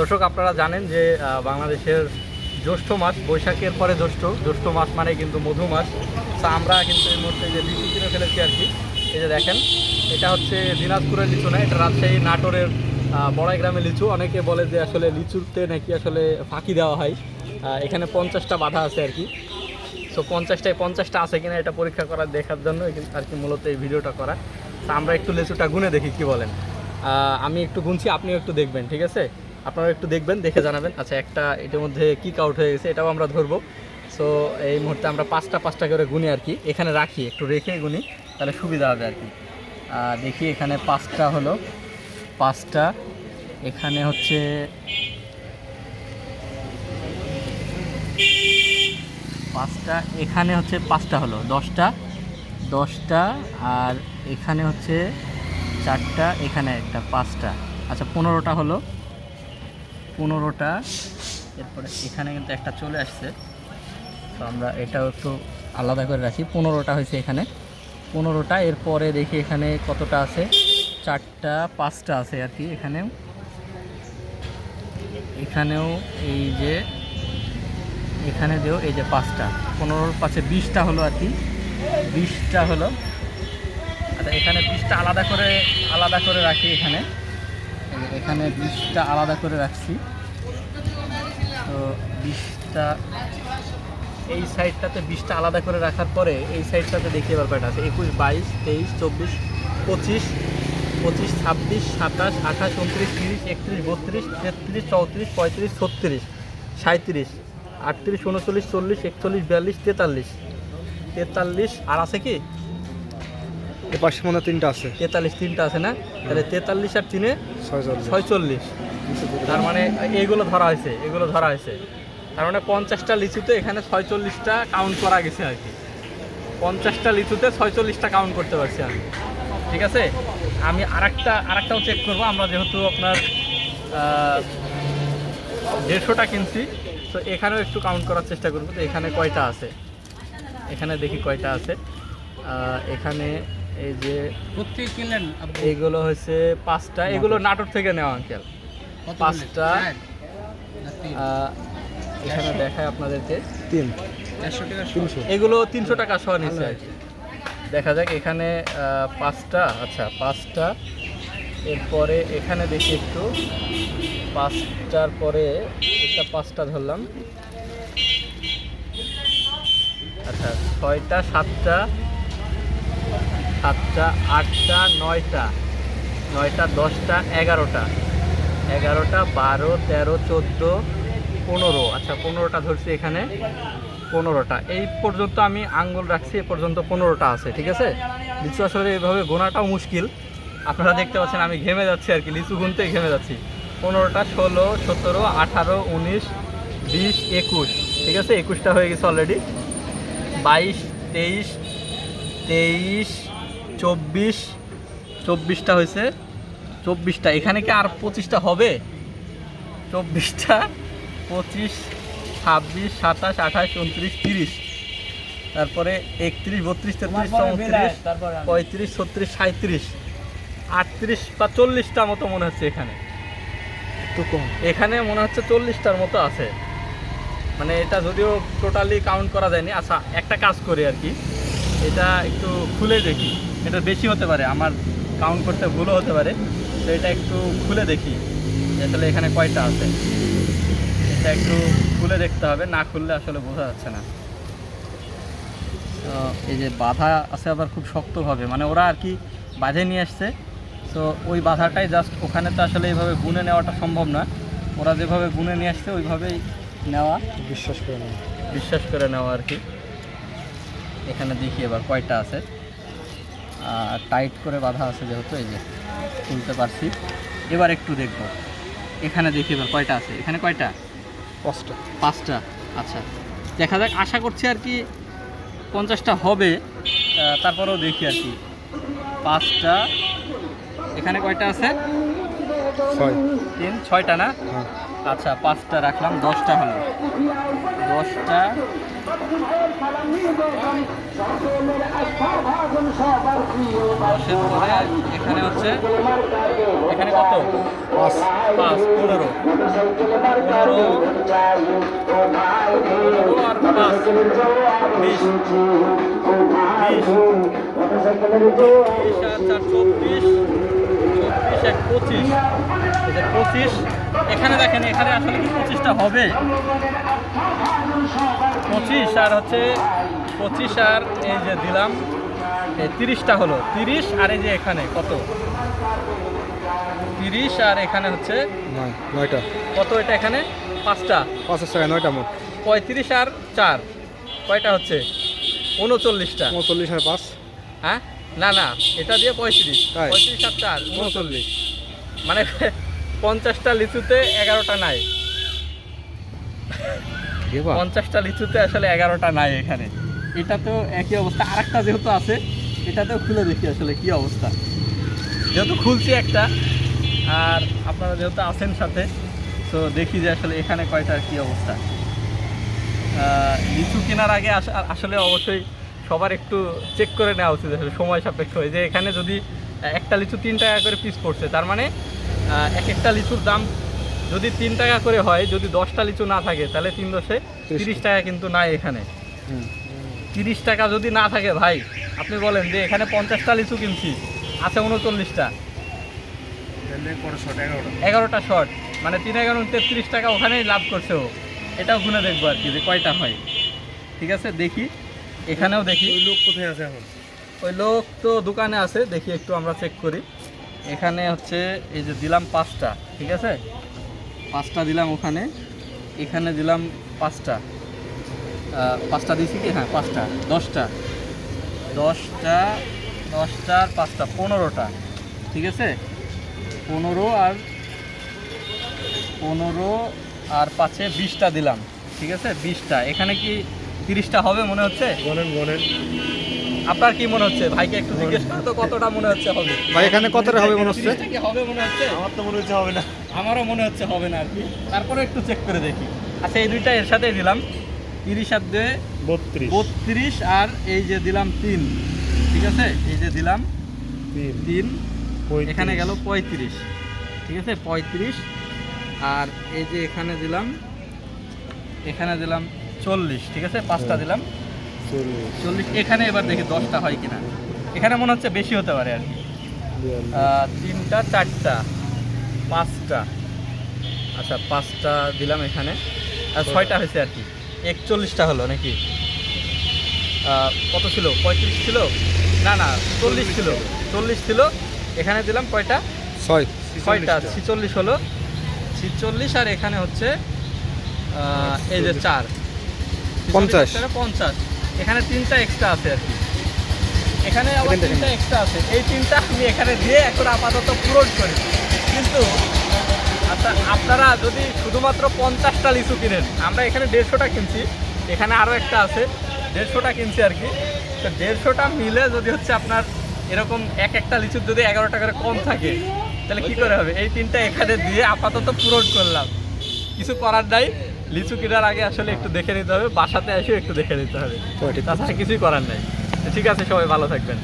দর্শক, আপনারা জানেন যে বাংলাদেশের জ্যৈষ্ঠ মাস বৈশাখের পরে জ্যৈষ্ঠ। জ্যৈষ্ঠ মাস মানে কিন্তু মধু মাস। তো আমরা কিন্তু এই মুহূর্তে যে লিচু কিনে ফেলেছি আর কি, এই যে দেখেন, এটা হচ্ছে দিনাজপুরের লিচু না, এটা রাজশাহী নাটোরের বড়াই গ্রামে লিচু। অনেকে বলে যে আসলে লিচুতে নাকি আসলে ফাঁকি দেওয়া হয়। এখানে পঞ্চাশটা বাধা আছে আর কি। সো পঞ্চাশটায় পঞ্চাশটা আছে কিনা এটা পরীক্ষা করার দেখার জন্য আর কি মূলত এই ভিডিওটা করা। তো আমরা একটু লিচুটা গুনে দেখি, কি বলেন। আমি একটু গুনছি, আপনিও একটু দেখবেন, ঠিক আছে? আপনারা একটু দেখবেন, দেখে জানাবেন আচ্ছা একটা এটার মধ্যে কিক আউট হয়ে গেছে, এটাও আমরা ধরবো। সো এই মুহূর্তে আমরা পাঁচটা পাঁচটা করে গুনি আর কি, এখানে রাখি, একটু রেখে গুনি তাহলে সুবিধা হবে আর কি। দেখি এখানে পাঁচটা হলো, পাঁচটা, এখানে হচ্ছে, পাঁচটা, এখানে হচ্ছে পাঁচটা হলো, দশটা দশটা, আর এখানে হচ্ছে চারটা, এখানে একটা, পাঁচটা। আচ্ছা পনেরোটা হলো পনেরোটা। এরপরে এখানে কিন্তু একটা চলে আসছে। তো আমরা এটাও একটু আলাদা করে রাখি। পনেরোটা হয়েছে এখানে। পনেরোটা, এরপরে দেখি এখানে কতটা আছে? চারটা, পাঁচটা আছে আর কি এখানেও। এখানেও এই যে এখানে দিও এই যে পাঁচটা। পনেরোর পাশে বিশটা হলো আর কি। বিশটা হলো। আচ্ছা এখানে বিশটা আলাদা করে আলাদা করে রাখি এখানে। এখানে বিশটা আলাদা করে রাখছি। তো বিশটা এই সাইডটাতে বিশটা আলাদা করে রাখার পরে এই সাইডটাতে দেখি এবার কয়টা আছে একুশ, বাইশ, তেইশ, চব্বিশ, পঁচিশ পঁচিশ, ছাব্বিশ, সাতাশ, আঠাশ, উনত্রিশ, তিরিশ, একত্রিশ, বত্রিশ, তেত্রিশ, চৌত্রিশ, পঁয়ত্রিশ, ছত্রিশ সাঁত্রিশ আটত্রিশ, উনচল্লিশ, চল্লিশ, একচল্লিশ, বিয়াল্লিশ, তেতাল্লিশ তেতাল্লিশ, আর আছে কি? এ পাশে মনে তিনটা আছে। তেতাল্লিশ তিনটা আছে না? তাহলে তেতাল্লিশ আর তিনে ছয়চল্লিশ। তার মানে এইগুলো ধরা হয়েছে এগুলো ধরা হয়েছে। তার মানে পঞ্চাশটা লিচুতে এখানে ছয়চল্লিশটা কাউন্ট করা গেছে আর কি। পঞ্চাশটা লিচুতে ছয়চল্লিশটা কাউন্ট করতে পারছি আমি। ঠিক আছে? আমি আরেকটা আরেকটাও চেক করব। আমরা যেহেতু আপনার দেড়শোটা কিনছি তো এখানেও একটু কাউন্ট করার চেষ্টা করব। তো এখানে কয়টা আছে? এখানে দেখি কয়টা আছে। এখানে এই যে কোথেকে কিনলেন এইগুলো হচ্ছে পাঁচটা এগুলো নাটোর। থেকে নেওয়া আঙ্কেল। পাঁচটা। এখানে দেখায় আপনাদেরকে। তিন। এগুলো তিনশো টাকা সহ নিচ্ছে দেখা যাক এখানে পাঁচটা আচ্ছা পাঁচটা। এরপরে এখানে দেখি একটু। পাঁচটার পরে এটা পাঁচটা ধরলাম। আচ্ছা ছয়টা সাতটা সাতটা, আটটা, নয়টা নয়টা, দশটা, এগারোটা। এগারোটা, বারো, তেরো, চোদ্দ, পনেরো। আচ্ছা পনেরোটা ধরছি এখানে। পনেরোটা। এই পর্যন্ত আমি আঙ্গুল রাখছি, এ পর্যন্ত পনেরোটা আছে, ঠিক আছে? লিচু আসলে এইভাবে গোনাটাও মুশকিল। আপনারা দেখতে পাচ্ছেন আমি ঘেমে যাচ্ছি আর কি, লিচু গুনতে ঘেমে যাচ্ছি। পনেরোটা, ষোলো, সতেরো, আঠারো, উনিশ, বিশ, একুশ, ঠিক আছে? একুশটা হয়ে গেছে অলরেডি বাইশ, তেইশ তেইশ চব্বিশ চব্বিশটা হয়েছে। চব্বিশটা এখানে কি আর পঁচিশটা হবে? চব্বিশটা পঁচিশ ছাব্বিশ সাতাশ আঠাশ উনত্রিশ তিরিশ। তারপরে একত্রিশ বত্রিশ তেত্রিশ চৌত্রিশ পঁয়ত্রিশ ছত্রিশ সাঁত্রিশ আটত্রিশ বা চল্লিশটা মতো মনে হচ্ছে এখানে। এখানে মনে হচ্ছে চল্লিশটার মতো আছে। মানে এটা যদিও টোটালি কাউন্ট করা যায়নি। আচ্ছা একটা কাজ করি আর কি। এটা একটু খুলে দেখি। এটা বেশি হতে পারে আমার কাউন্ট করতে ভুলও হতে পারে। তো এটা একটু খুলে দেখি আসলে এখানে কয়টা আছে। এটা একটু খুলে দেখতে হবে না খুললে আসলে বোঝা যাচ্ছে না। তো এই যে বাধা আছে আবার খুব শক্তভাবে মানে ওরা আর কি বাঁধে নিয়ে আসছে। তো ওই বাধাটাই জাস্ট ওখানে তো আসলে এইভাবে গুনে নেওয়াটা সম্ভব না। ওরা যেভাবে গুনে নিয়ে আসছে ওইভাবেই নেওয়া বিশ্বাস করে না বিশ্বাস করে নেওয়া আর কি। এখানে দেখি এবার কয়টা আছে। টাইট করে বাঁধা আছে যেহেতু এই যে খুলতে পারছি। এবার একটু দেখব। এখানে দেখি এবার কয়টা আছে। এখানে কয়টা? পাঁচটা। পাঁচটা। আচ্ছা। দেখা যাক আশা করছি আর কি পঞ্চাশটা হবে। তারপরেও দেখি আর কি। পাঁচটা। এখানে কয়টা আছে? ছয়। তিন? ছয়টা না? হ্যাঁ। আচ্ছা পাঁচটা রাখলাম দশটা হলো। দশটা। এখানে হচ্ছে এখানে কত পাঁচ পাঁচ পনেরো পনেরো পনেরো আর পাঁচ বিশ বিশ বিশ আর চার চব্বিশ চব্বিশ এক পঁচিশ। এই যে পঁচিশ। এখানে দেখেন এখানে আসলে কি পঁচিশটা হবে? পঁচিশ আর হচ্ছে পঁচিশ আর এই যে দিলাম এই তিরিশটা হলো। তিরিশ আর এই যে এখানে কত? তিরিশ আর এখানে হচ্ছে নয় নয়টা। কত এটা এখানে? পাঁচটা। পাঁচের টাকায় নয়টা মোট। পঁয়ত্রিশ আর চার। কয়টা হচ্ছে? উনচল্লিশটা। উনচল্লিশ আর পাঁচ। হ্যাঁ? না না এটা দিয়ে পঁয়ত্রিশ। পঁয়ত্রিশ আর চার উনচল্লিশ। মানে পঞ্চাশটা লিচুতে এগারোটা নাই। পঞ্চাশটা লিচুতে আসলে এগারোটা নাই এখানে। এটা তো একই অবস্থা। আরেকটা যেহেতু আছে এটাতেও খুলে দেখি আসলে কি অবস্থা। যেহেতু খুলছি একটা আর আপনারা যেহেতু আছেন সাথে তো দেখি যে আসলে এখানে কয়টার কি অবস্থা। আহ, লিচু কেনার আগে আস- আসলে অবশ্যই সবার একটু চেক করে নেওয়া উচিত আসলে সময় সাপেক্ষ। হয়ে যে এখানে যদি একটা লিচু তিন টাকা করে পিস পড়ছে তার মানে এক একটা লিচুর দাম যদি তিন টাকা করে হয় যদি দশটা লিচু না থাকে তাহলে তিন দশে তিরিশ টাকা কিন্তু নাই এখানে। তিরিশ টাকা যদি না থাকে ভাই আপনি বলেন যে এখানে পঞ্চাশটা লিচু কিনছি আছে উনচল্লিশটা। এগারোটা। শর্ট মানে তিন এগারো তেত্রিশ টাকা ওখানেই লাভ করছে ও। এটাও গুনে দেখব আর কি যে কয়টা হয়। ঠিক আছে দেখি। এখানেও দেখি। ওই লোক কোথায় আছে এখন? ওই লোক তো দোকানে আছে দেখি একটু আমরা চেক করি। এখানে হচ্ছে এই যে দিলাম পাঁচটা ঠিক আছে? পাঁচটা দিলাম ওখানে এখানে দিলাম পাঁচটা। পাঁচটা দিয়েছি কি? হ্যাঁ পাঁচটা দশটা। দশটা দশটা আর পাঁচটা পনেরোটা ঠিক আছে? পনেরো আর পনেরো আর পাঁচে বিশটা দিলাম ঠিক আছে? বিশটা। এখানে কি তিরিশটা হবে মনে হচ্ছে? আপনার কি মনে হচ্ছে? ভাইকে একটু জিজ্ঞেস করো তো কতটা মনে হচ্ছে হবে। ভাই এখানে কতটা হবে মনে হচ্ছে? তিরিশটা কি হবে মনে হচ্ছে? আমার তো মনে হচ্ছে হবে না। আমারও মনে হচ্ছে হবে না আর কি। তারপরে একটু চেক করে দেখি। আচ্ছা এই দুইটা এর সাথে দিলাম। তিরিশ আর দুয়ে বত্রিশ। বত্রিশ আর এই যে দিলাম তিন। ঠিক আছে? এই যে দিলাম তিন। তিন। এখানে গেল পঁয়ত্রিশ। ঠিক আছে? পঁয়ত্রিশ। আর এই যে এখানে দিলাম এখানে দিলাম চল্লিশ ঠিক আছে? পাঁচটা দিলাম। চল্লিশ। এখানে এবার দেখি দশটা হয় কিনা। এখানে মনে হচ্ছে বেশি হতে পারে আর কি। তিনটা চারটা পাঁচটা। আচ্ছা পাঁচটা দিলাম এখানে। আর ছয়টা। হয়েছে আর কি। একচল্লিশটা হলো নাকি? কত ছিল? পঁয়ত্রিশ ছিল? না না চল্লিশ ছিল। চল্লিশ ছিল। এখানে দিলাম কয়টা? ছয়। ছয়টা ছিচল্লিশ হলো। ছিচল্লিশ আর এখানে হচ্ছে এই যে চার। পঞ্চাশ। পঞ্চাশ। এখানে তিনটা এক্সট্রা আছে আর কি। এখানে আবার তিনটা এক্সট্রা আছে। এই তিনটা আমি এখানে দিয়ে এখন আপাতত পূরণ করি। কিন্তু আচ্ছা আপনারা যদি শুধুমাত্র পঞ্চাশটা লিচু কিনেন আমরা এখানে দেড়শোটা কিনছি। এখানে আরও একটা আছে দেড়শোটা কিনছি আর কি। তো দেড়শোটা মিলে যদি হচ্ছে আপনার এরকম এক একটা লিচুর যদি এগারো টাকার কম থাকে তাহলে কি করে হবে? এই তিনটা এখানে দিয়ে আপাতত পূরণ করলাম। কিছু করার নাই। লিচু কেনার আগে আসলে একটু দেখে নিতে হবে বাসাতে এসেও একটু দেখে নিতে হবে। তাছাড়া কিছুই করার নাই। ঠিক আছে সবাই ভালো থাকবেন।